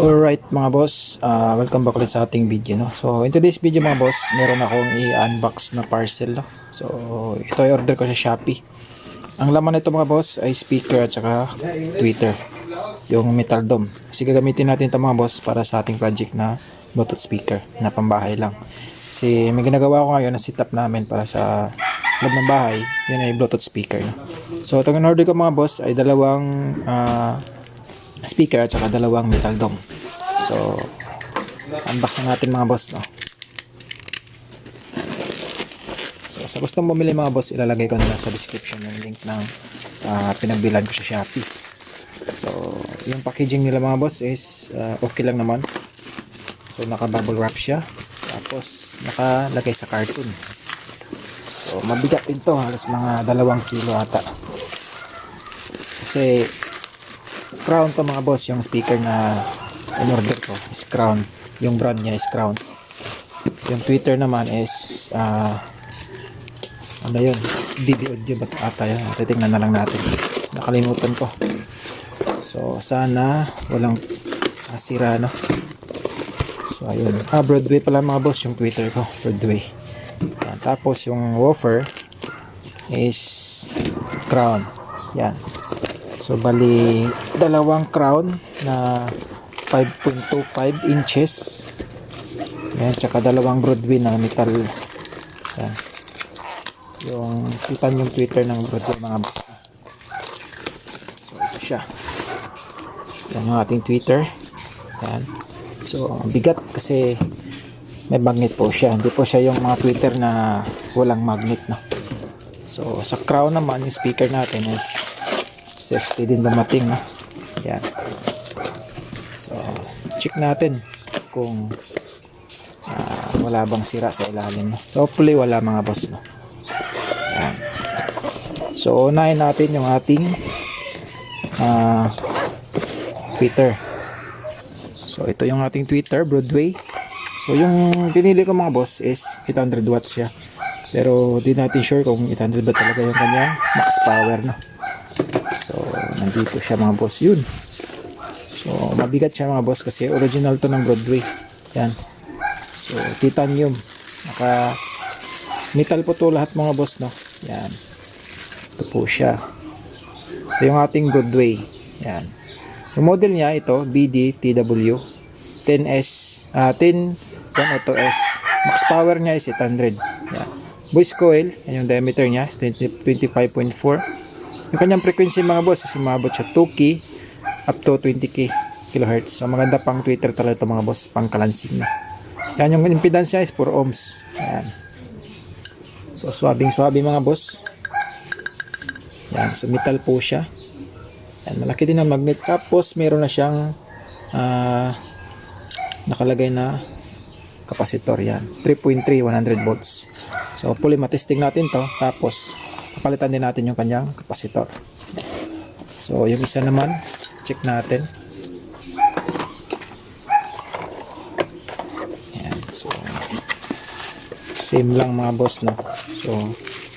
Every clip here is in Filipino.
Alright mga boss, uh, welcome back ulit sa ating video no. So in today's video mga boss, meron akong i-unbox na parcel no. So ito ay order ko sa Shopee. Ang laman nito mga boss ay speaker at saka tweeter. Yung metal dome. Kasi gagamitin natin ito mga boss para sa ating project na Bluetooth speaker na pambahay lang. Kasi may ginagawa ko ngayon na setup namin para sa loob ng bahay. Yun ay Bluetooth speaker no. So itong in-order ko mga boss ay dalawang ah, speaker at saka dalawang metal dome. So, unbox na natin mga boss, no? So, sa gustong bumili mga boss, ilalagay ko na sa description yung link ng ah, pinagbilan ko sa Shopee. So, yung packaging nila mga boss is ah, okay lang naman. So, naka-bubble wrap siya. Tapos, nakalagay sa carton. So, mabigat din to. Halos mga dalawang kilo ata. Kasi, crown to mga boss yung speaker na in-order ko is crown. Yung brand niya is crown. Yung twitter naman is ah ano yun? DB audio ba ata yan titingnan na lang natin. Nakalimutan ko. So sana walang asira no? So ayun. Ah Broadway pala mga boss yung twitter ko. Broadway. Yan. tapos yung woofer is crown. Yan So bali dalawang crown na 5.25 inches. Yan, tsaka dalawang Broadway na metal. Yan. Yung kita yung Twitter ng Broadway mga boss. So ito siya. Yan yung ating Twitter. Yan. So bigat kasi may magnet po siya. Hindi po siya yung mga Twitter na walang magnet no. So sa crown naman yung speaker natin is safety din dumating no? yan. So check natin kung ah, wala bang sira sa ilalim so hopefully wala mga boss no? Yan. So unahin natin yung ating ah, Twitter so ito yung ating Twitter Broadway. So yung pinili ko mga boss is 800 watts siya. Pero di natin sure kung 800 ba talaga yung kanya max power no nandito siya mga boss. Yun. So, mabigat siya mga boss kasi original to ng Broadway. Yan. So, titanium. Naka metal po to lahat mga boss, no? Yan. Ito po siya. Ito yung ating Broadway. Yan. Yung model niya, ito, BD TW 10S, ah, 10 102S. Max power niya is 800. Yan. Voice coil, yan yung diameter niya, is 20 25.4. Yung kanyang frequency mga boss is umabot siya 2K up to 20K kilohertz. So maganda pang Twitter talaga ito mga boss, pang kalansing na. Yan yung impedance niya is 4 ohms. Yan. So swabing swabe mga boss. Yan, so metal po siya. Yan, malaki din ang magnet. Tapos meron na siyang ah, nakalagay na kapasitor yan. 3.3 100 volts. So fully matesting natin to. Tapos papalitan din natin yung kanyang kapasitor. So, yung isa naman, check natin. Ayan, so, same lang mga boss, no? So,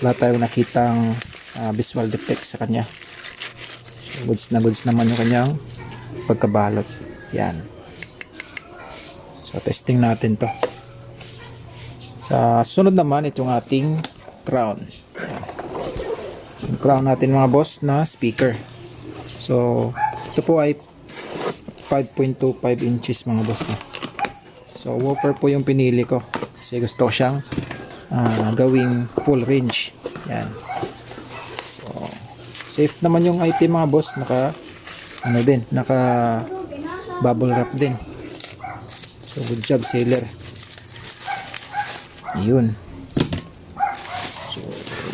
wala tayong nakitang ah, visual defect sa kanya. So, goods na goods naman yung kanyang pagkabalot. Yan. So, testing natin to. Sa sunod naman, itong ating crown. Crown natin mga boss na speaker. So ito po ay 5.25 inches mga boss na so woofer po yung pinili ko kasi gusto ko siyang ah, gawing full range. Yan. So safe naman yung item mga boss. Naka ano din naka bubble wrap din. So good job sailor yun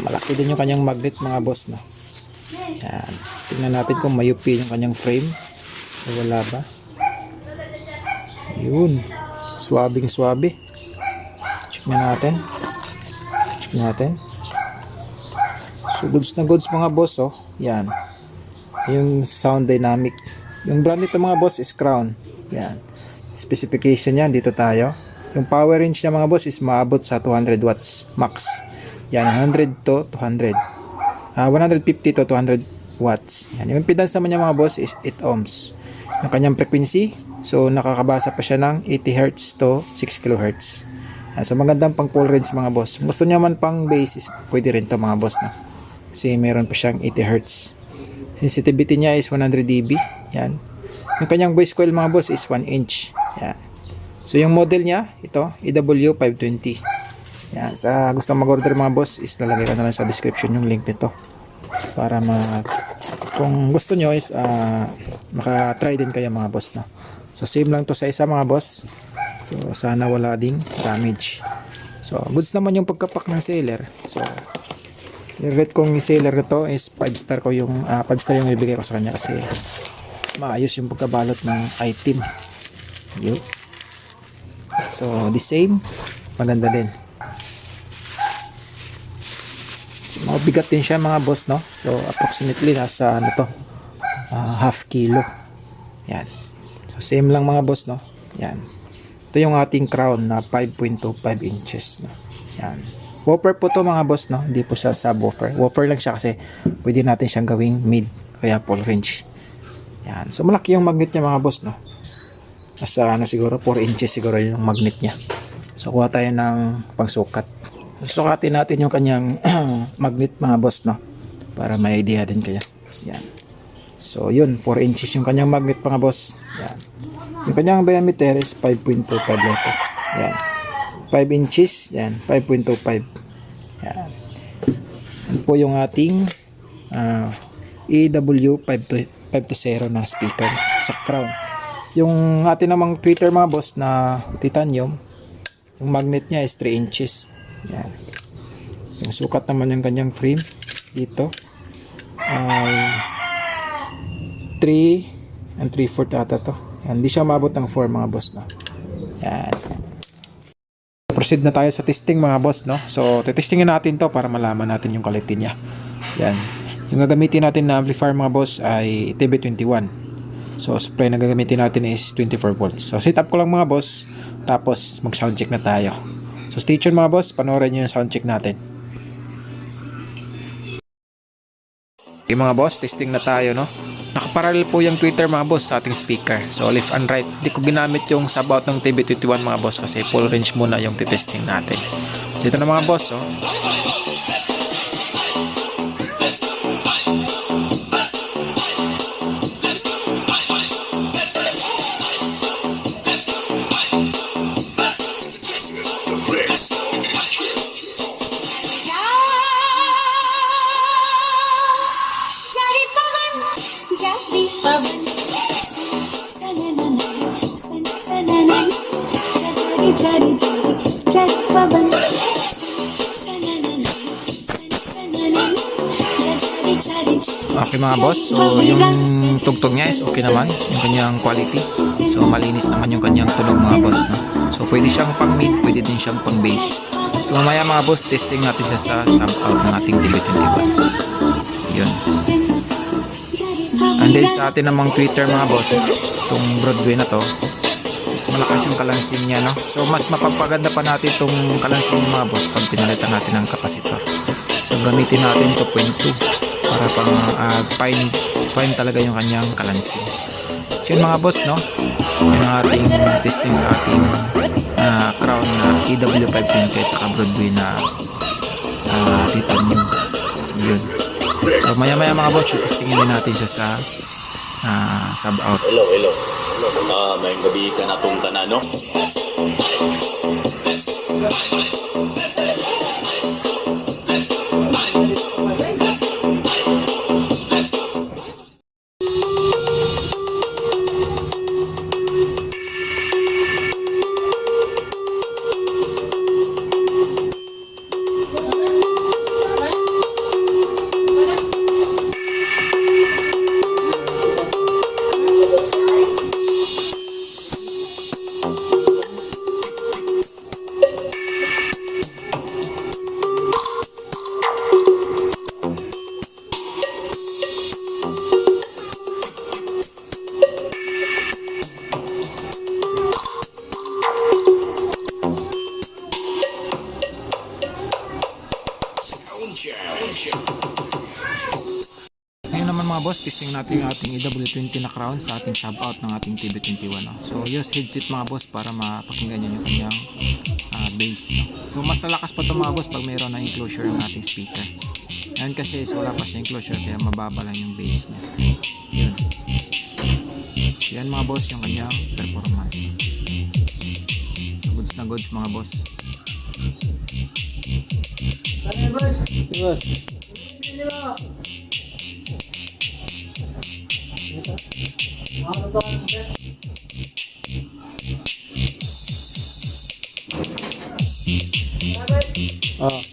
malaki din yung kanyang magnet mga boss no? Yan. Tingnan natin kung mayupi yung kanyang frame. O wala ba? Yun. Swabing swabe check na natin. Check natin. So goods na goods mga boss oh. Yan. Yung sound dynamic. Yung brand nito mga boss is crown. Yan. Specification yan. Dito tayo. Yung power range niya mga boss is maabot sa 200 watts max yan, 100 to 200. Ah, 150 to 200 watts. Yan, yung impedance naman niya mga boss is 8 ohms. Yung kanyang frequency So, nakakabasa pa siya ng 80 Hz to 6 kHz. Yan, so, magandang pang full range mga boss. Gusto niya man pang basis, pwede rin to mga boss na. Kasi meron pa siyang 80 Hz. Sensitivity niya is 100 dB. Yan. Yung kanyang voice coil mga boss is 1 inch. Yan. So, yung model niya, ito, EW520. Yan. Sa gusto mag-order mga boss, is lalagay ko na lang sa description yung link nito. Para ma... Kung gusto nyo is, ah, maka-try din kayo mga boss na. So, same lang to sa isa mga boss. So, sana wala ding damage. So, goods naman yung pagkapak ng seller. So, i-rate kong yung seller na to is 5 star ko yung 5 star yung ibigay ko sa kanya kasi maayos yung pagkabalot ng item. Yun. So, the same. Maganda din. Mabigat din siya mga boss, no? So, approximately nasa ano to? ah, half kilo. Yan. So, same lang mga boss, no? Yan. Ito yung ating crown na 5.25 inches, no? Yan. Woofer po to mga boss, no? Hindi po siya subwoofer. Woofer lang siya kasi pwede natin siyang gawing mid, kaya full range. Yan. So, malaki yung magnet niya mga boss, no? Nasa ano siguro 4 inches siguro yung magnet niya. So, kuha tayo ng pangsukat. Susukatin natin yung kanyang magnet mga boss, no? Para may idea din kayo. Yan. So, yun. 4 inches yung kanyang magnet mga boss. Yan. Yung kanyang diameter is 5.25 lang ito. Yan. 5 inches. Yan. 5.25. Yan. Yan po yung ating ah, EW520 na speaker sa crown. Yung atin namang tweeter mga boss na titanium, yung magnet niya is 3 inches. Yan. Yung sukat naman yung kanyang frame dito ay 3 and 3 4 ata to. Yan. Hindi siya mabot ng 4 mga boss no. Yan. Proceed na tayo sa testing mga boss no. So tetestingin natin to para malaman natin yung quality niya. Yan. Yung gagamitin natin na amplifier mga boss ay TB21. So, supply na gagamitin natin is 24 volts. So, set up ko lang mga boss. Tapos, mag sound check na tayo. So, stay tuned mga boss. Panoorin nyo yung sound check natin. Okay mga boss, testing na tayo no. Nakaparallel po yung Twitter mga boss sa ating speaker. So, left and right. Di ko ginamit yung sub out ng TB21 mga boss kasi full range muna yung titesting natin. So, ito na mga boss. Oh. Okay mga boss, so yung tugtog niya is okay naman, yung kanyang quality. So malinis naman yung kanyang tunog mga boss. No? So pwede siyang pang mid, pwede din siyang pang bass. So mamaya mga boss, testing natin siya sa out ng ating TB21. Yun. And then sa atin namang Twitter mga boss, itong Broadway na to, is malakas yung kalansin niya, no? So mas mapapaganda pa natin itong kalansin niya mga boss pag pinalitan natin ng kapasitor. So gamitin natin 2.2 para pang uh, fine, fine talaga yung kanyang kalansin. So yun mga boss, no? Yung ating testing sa ating ah, crown na EW520 at saka Broadway na uh, titanium. Yun. So maya maya mga boss, testingin natin siya sa ah, sub out. Hello, hello. Ah, may gabi ka na tong tanan, no? Mga boss, testing natin yung ating EW20 na crown sa ating sub out ng ating TB21. No? So use headset mga boss para mapakinggan nyo yung kanyang ah, bass. No? So mas lalakas pa ito mga boss pag mayroon na enclosure ang ating speaker. Ngayon kasi is wala pa siya enclosure kaya mababa lang yung bass niya. Yun. Yan mga boss yung kanyang performance. Goods na goods mga boss. Boss. Oh.